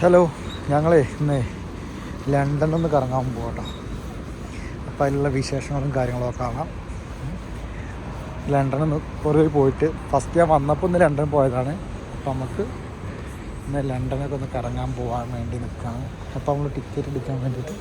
Hello ഞങ്ങളെ ഇന്ന് ലണ്ടനിൽ നിന്ന് കറങ്ങാൻ പോകട്ടോ അപ്പോൾ അതിലുള്ള വിശേഷങ്ങളും കാര്യങ്ങളൊക്കെ കാണാം. ലണ്ടനിൽ കുറേ പോയിട്ട് ഫസ്റ്റ് ഞാൻ വന്നപ്പോൾ ഒന്ന് ലണ്ടൻ പോയതാണ്. അപ്പോൾ നമുക്ക് ഇന്ന് ലണ്ടനൊക്കെ ഒന്ന് കറങ്ങാൻ പോകാൻ വേണ്ടി നിൽക്കാം അപ്പോൾ നമ്മൾ ടിക്കറ്റ് എടുക്കാൻ വേണ്ടിയിട്ട്.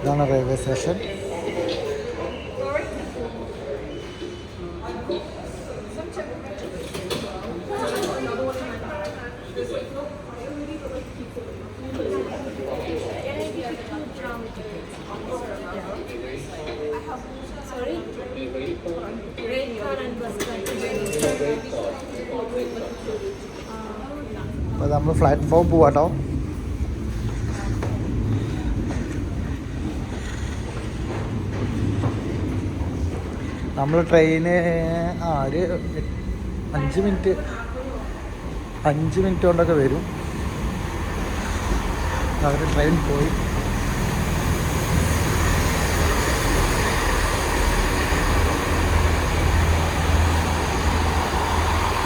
ഇതാണ് റെയിൽവേ സ്റ്റേഷൻ അപ്പോൾ നമ്മൾ പ്ലാറ്റ്ഫോം പോവാട്ടോ. നമ്മൾ ട്രെയിന് ആ ഒരു അഞ്ച് മിനിറ്റ് അഞ്ച് മിനിറ്റ് കൊണ്ടൊക്കെ വരും. അവർ ട്രെയിൻ പോയി.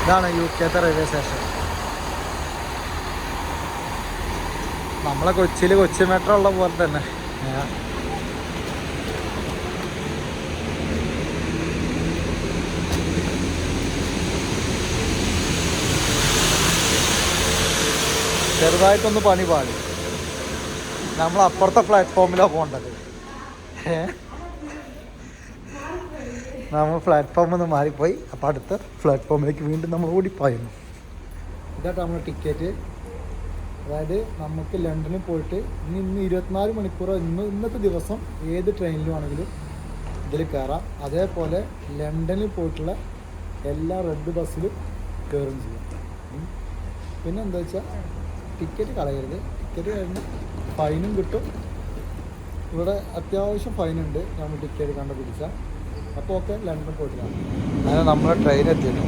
ഇതാണ് യു കെത്തെ റെയിൽവേ സ്റ്റേഷൻ നമ്മളെ കൊച്ചിയിൽ കൊച്ചി മെട്രോ ഉള്ള പോലെ തന്നെ. ചെറുതായിട്ടൊന്ന് പണി പാടി നമ്മൾ അപ്പുറത്തെ പ്ലാറ്റ്ഫോമിലാണ് പോകേണ്ടത് ഏ? നമ്മൾ പ്ലാറ്റ്ഫോമിൽ നിന്ന് മാറിപ്പോയി. അപ്പോൾ അടുത്ത പ്ലാറ്റ്ഫോമിലേക്ക് വീണ്ടും നമ്മൾ ഓടിപ്പായിരുന്നു ഇതാട്ടോ നമ്മുടെ ടിക്കറ്റ് അതായത് നമുക്ക് ലണ്ടനിൽ പോയിട്ട് ഇനി ഇന്ന് ഇരുപത്തിനാല് മണിക്കൂറോ ഇന്ന് ഇന്നത്തെ ദിവസം ഏത് ട്രെയിനിലും ആണെങ്കിലും ഇതിൽ കയറാം അതേപോലെ ലണ്ടനിൽ പോയിട്ടുള്ള എല്ലാ റെഡ് ബസ്സിലും കയറും ചെയ്യാം. പിന്നെ എന്താ വെച്ചാൽ ടിക്കറ്റ് കളയരുത്. ടിക്കറ്റ് കഴിഞ്ഞ് ഫൈനും കിട്ടും. ഇവിടെ അത്യാവശ്യം ഫൈനുണ്ട് നമ്മൾ ടിക്കറ്റ് കണ്ടുപിടിച്ചാൽ അപ്പോൾ ലണ്ടൻ പോയിട്ടില്ല. അങ്ങനെ നമ്മളെ ട്രെയിൻ എത്തിയിരുന്നു.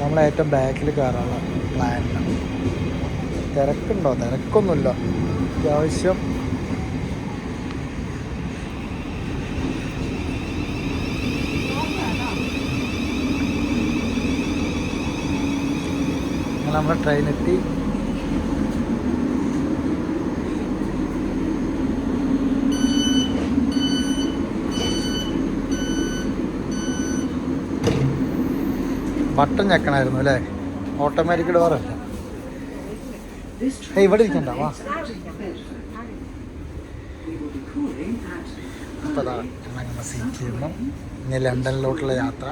നമ്മൾ ഏറ്റവും ബാക്കിൽ കയറാനുള്ള പ്ലാനിലാണ് തിരക്കുണ്ടോ? തിരക്കൊന്നുമില്ല. അത്യാവശ്യം. നമ്മുടെ ട്രെയിൻ എത്തി. ബട്ടൺ ഞെക്കണമായിരുന്നു അല്ലേ? ഓട്ടോമാറ്റിക് ഡോർ അല്ല ഏയ് ഇവിടെ ഇരിക്കണ്ട വാ. ഇനി ലണ്ടനിലോട്ടുള്ള യാത്ര.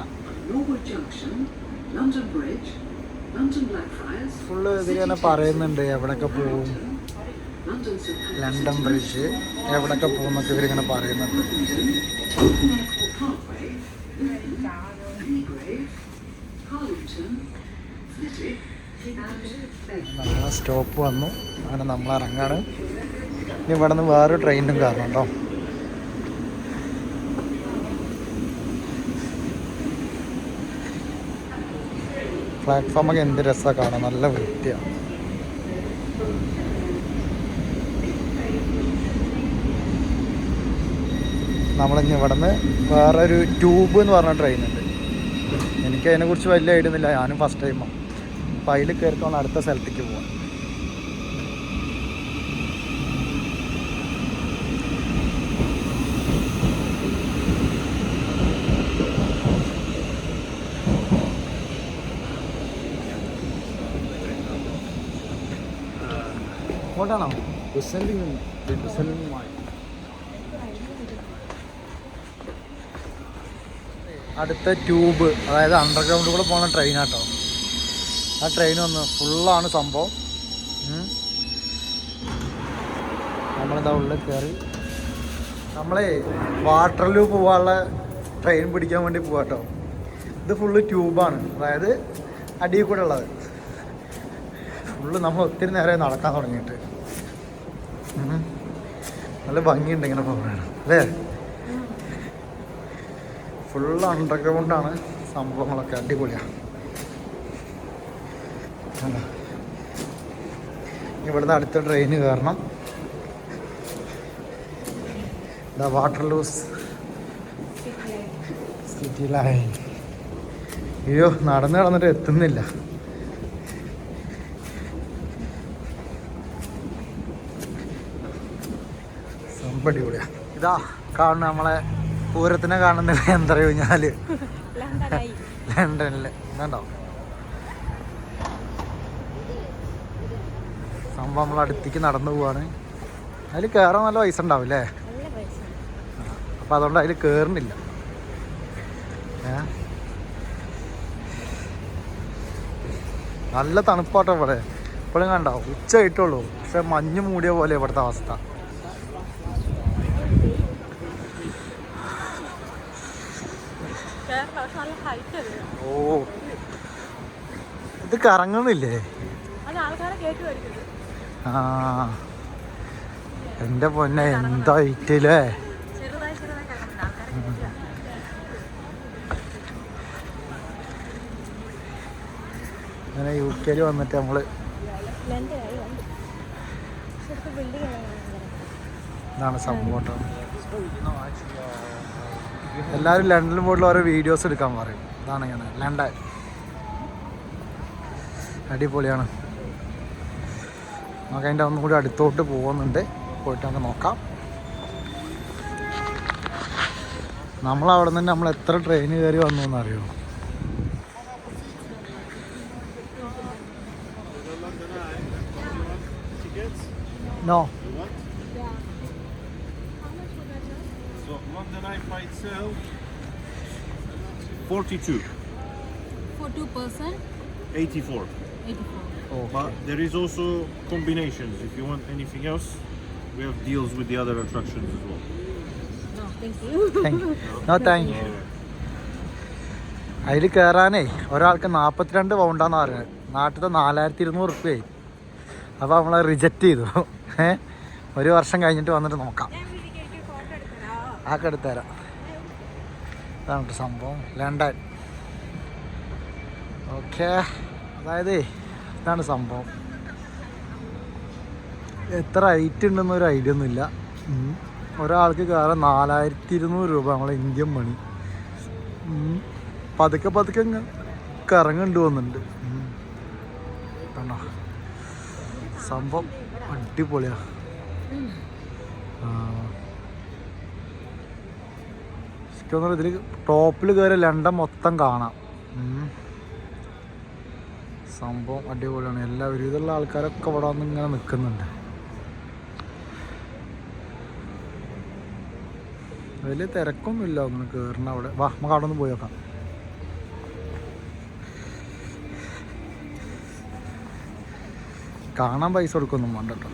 ഫുള്ള് ഇതിങ്ങനെ പറയുന്നുണ്ട് എവിടെയൊക്കെ പോവും. ലണ്ടൻ ബ്രിഡ്ജ് എവിടെയൊക്കെ പോകുന്നൊക്കെ ഇവരിങ്ങനെ പറയുന്നുണ്ട്. സ്റ്റോപ്പ് വന്നു. അങ്ങനെ നമ്മൾ ഇറങ്ങാണ്. ഇനി ഇവിടെ നിന്ന് വേറൊരു ട്രെയിനും കാരണം കേട്ടോ. പ്ലാറ്റ്ഫോമൊക്കെ എന്ത് രസമാണ് കാണാൻ. നല്ല വൃത്തിയാണ് നമ്മളിനി ഇവിടെ നിന്ന് വേറൊരു ട്യൂബ് എന്ന് പറഞ്ഞ ട്രെയിൻ ഉണ്ട് എനിക്ക് അതിനെക്കുറിച്ച് വലിയ ഐഡിയ ഒന്നുമില്ല. ഞാനും ഫസ്റ്റ് ടൈമാണ് അപ്പോൾ അതിൽ കയറിക്കൊണ്ട് അടുത്ത സ്ഥലത്തേക്ക് പോവാം. ഇങ്ങോട്ടാണോ? അടുത്ത ട്യൂബ് അതായത് അണ്ടർഗ്രൗണ്ട് കൂടെ പോകുന്ന ട്രെയിനാട്ടോ ആ ട്രെയിൻ വന്ന് ഫുള്ളാണ് സംഭവം. നമ്മളെന്താ ഉള്ളിൽ കയറി നമ്മളെ വാട്ടർലൂ പോകാനുള്ള ട്രെയിൻ പിടിക്കാൻ വേണ്ടി പോവാട്ടോ ഇത് ഫുള്ള് ട്യൂബാണ് അതായത് അടിയിൽ കൂടെ ഉള്ളത്. ഫുള്ള് നമ്മൾ ഒത്തിരി നേരം നടക്കാൻ തുടങ്ങിയിട്ട്. നല്ല ഭംഗിയുണ്ട് ഇങ്ങനെ പോകണം അല്ലേ? ഫുള്ള് അണ്ടർഗ്രൗണ്ടാണ് സംഭവങ്ങളൊക്കെ അടിപൊളിയാണ്? ഇവിടുന്ന് അടുത്ത ട്രെയിന് കയറണം. ദ വാട്ടർ ലൂസ് ലൈൻ അയ്യോ നടന്ന് നടന്നിട്ട് എത്തുന്നില്ല. കൂടിയാ ഇതാ കാണുന്ന നമ്മളെ പൂരത്തിനെ കാണുന്നില്ല എന്താ ഞാൽ? ലണ്ടനിൽ. ഇതുണ്ടോ? സംഭവം നമ്മൾ അടുത്തേക്ക് നടന്നു പോവാണ്. അതിൽ കയറാൻ നല്ല പൈസ ഉണ്ടാവും അല്ലേ? അപ്പം അതുകൊണ്ട് അതിൽ കയറുന്നില്ല നല്ല തണുപ്പാട്ടോ ഇവിടെ. ഇപ്പോഴും കണ്ടോ? ഉച്ച ആയിട്ടുള്ളൂ പക്ഷെ മഞ്ഞ് മൂടിയ പോലെ ഇവിടുത്തെ അവസ്ഥ നല്ല ഹൈറ്റ് അല്ലേ ഓ. ഇത് കറങ്ങുന്നില്ലേ? ആ. എന്റെ പൊന്നെ എന്താ ഇറ്റല്ലേ അങ്ങനെ യു കെയിൽ വന്നിട്ട് നമ്മൾ ഇതാണ് സംഭവം. എല്ലാവരും ലണ്ടനിൽ പോയിട്ടുള്ള ഓരോ വീഡിയോസ് എടുക്കാൻ പറയും. ഇതാണ് ഇങ്ങനെ ലണ്ടൻ അടിപൊളിയാണ്. നമുക്ക് അതിന്റെ ഒന്നും കൂടി അടുത്തോട്ട് പോകുന്നുണ്ട്. പോയിട്ട് നമുക്ക് നോക്കാം. നമ്മളവിടെ നിന്ന് നമ്മൾ എത്ര ട്രെയിൻ കയറി വന്നു എന്നറിയോ? No So London Eye by itself, 42, For two person, 84. 84. But there is also combinations. If you want anything else, we have deals with the other attractions as well. No, thank you. Thank you. No thank you അതിൽ കയറാനേ ഒരാൾക്ക് നാൽപ്പത്തിരണ്ട് പൗണ്ടാന്ന് പറഞ്ഞത് നാട്ടിലത്തെ നാലായിരത്തി ഇരുന്നൂറ് റുപ്യയായി അപ്പോൾ നമ്മൾ റിജക്റ്റ് ചെയ്തു ഏ ഒരു വർഷം കഴിഞ്ഞിട്ട് വന്നിട്ട് നോക്കാം ആക്കെ എടുത്തുതരാം. ട്ടോ സംഭവം. London okay. അതായത് ഇതാണ് സംഭവം. എത്ര റേറ്റ് ഉണ്ടെന്നൊരു ഐഡിയ ഒന്നുമില്ല ഒരാൾക്ക് കയറാൻ നാലായിരത്തി ഇരുന്നൂറ് രൂപ നമ്മളെ ഇന്ത്യൻ മണി. പതുക്കെ പതുക്കെ കറങ്ങണ്ട് വന്നിട്ടുണ്ട്. കണ്ടോ സംഭവം അടിപൊളിയാ. ആ. ശരിക്കും പറഞ്ഞാൽ ഇതിൽ ടോപ്പിൽ കയറി ലണ്ടൻ മൊത്തം കാണാം. സംഭവം അടിപൊളിയാണ്. എല്ലാ ഒരുവിധമുള്ള ആൾക്കാരൊക്കെ ഇവിടെ വന്ന് ഇങ്ങനെ നിൽക്കുന്നുണ്ട് വലിയ തിരക്കൊന്നുമില്ല ഒന്ന് കയറണ അവിടെ. വാ നമുക്ക് അവിടെ ഒന്ന് പോയി നോക്കാം. കാണാൻ പൈസ കൊടുക്കൊന്നും വേണ്ട കേട്ടോ.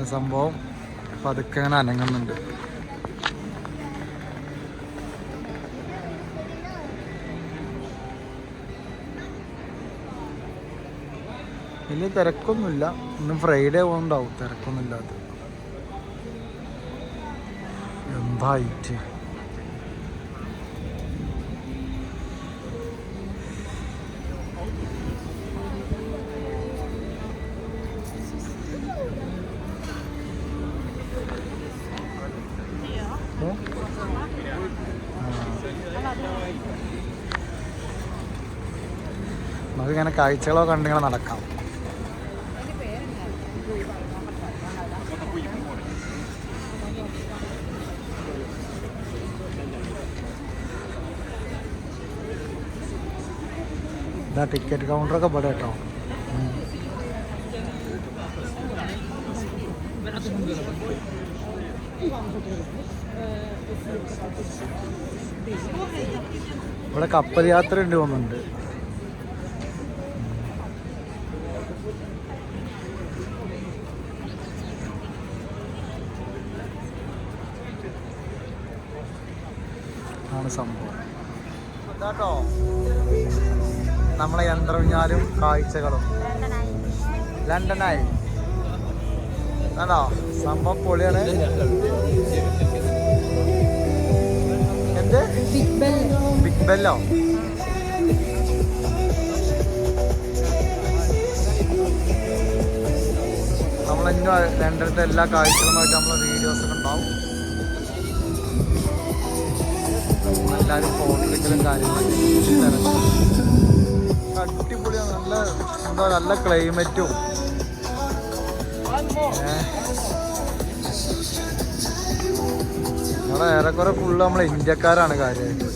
എന്റെ സംഭവം പതുക്കെ അങ്ങനെ അനങ്ങുന്നുണ്ട്. വലിയ തിരക്കൊന്നുമില്ല. ഇന്ന് ഫ്രൈഡേ പോകുന്നുണ്ടാവും തിരക്കൊന്നുമില്ലാത്ത. എന്തായിട്ട് നമുക്ക് ഇങ്ങനെ കാഴ്ചകളോ കണ്ടിങ്ങനെ നടക്കാം ഇതാ ടിക്കറ്റ് കൗണ്ടറൊക്കെ ഇവിടെ കേട്ടോ ഉം. ഇവിടെ കപ്പൽ യാത്ര ഉണ്ട് തോന്നുന്നുണ്ട്. ആണ് സംഭവം. കേട്ടോ നമ്മളെ യന്ത്രവിഞ്ഞാലും കാഴ്ചകളും. ലണ്ടനായി. കേട്ടോ സംഭവം പൊളിയാണ്. ബിഗ് ബെൽ ബിഗ് ബെല്ലോ നമ്മളിന്ന് രണ്ടിടത്തെ എല്ലാ കാഴ്ചകളുമായിട്ട് നമ്മളെ വീഡിയോസ് ഒക്കെ ഉണ്ടാവും. എല്ലാവരും ഫോട്ടോ കാര്യങ്ങളും അടിപൊളിയാണ്. നല്ല എന്താ നല്ല ക്ലൈമറ്റും നമ്മളെ ഏറെക്കുറെ ഫുള്ള് നമ്മളെ ഇന്ത്യക്കാരാണ് കാര്യമായിട്ട്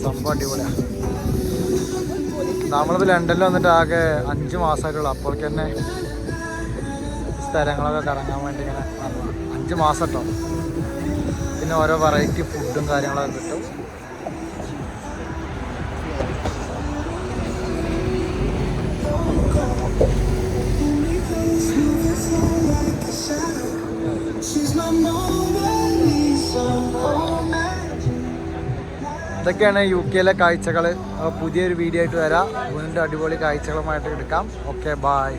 സംഭവം അടിപൊളിയാണ് നമ്മളിപ്പോൾ ലണ്ടനിൽ വന്നിട്ട് ആകെ അഞ്ച് മാസമായിട്ടുള്ളൂ അപ്പോഴേക്ക് തന്നെ സ്ഥലങ്ങളൊക്കെ കറങ്ങാൻ വേണ്ടി ഇങ്ങനെ അഞ്ച് മാസം കേട്ടോ പിന്നെ ഓരോ വെറൈറ്റി ഫുഡും കാര്യങ്ങളൊക്കെ കിട്ടും. ഇതൊക്കെയാണ് യു കെയിലെ കാഴ്ചകൾ പുതിയൊരു വീഡിയോ ആയിട്ട് വരാം. വീണ്ടും അടിപൊളി കാഴ്ചകളുമായിട്ട് എടുക്കാം. Okay bye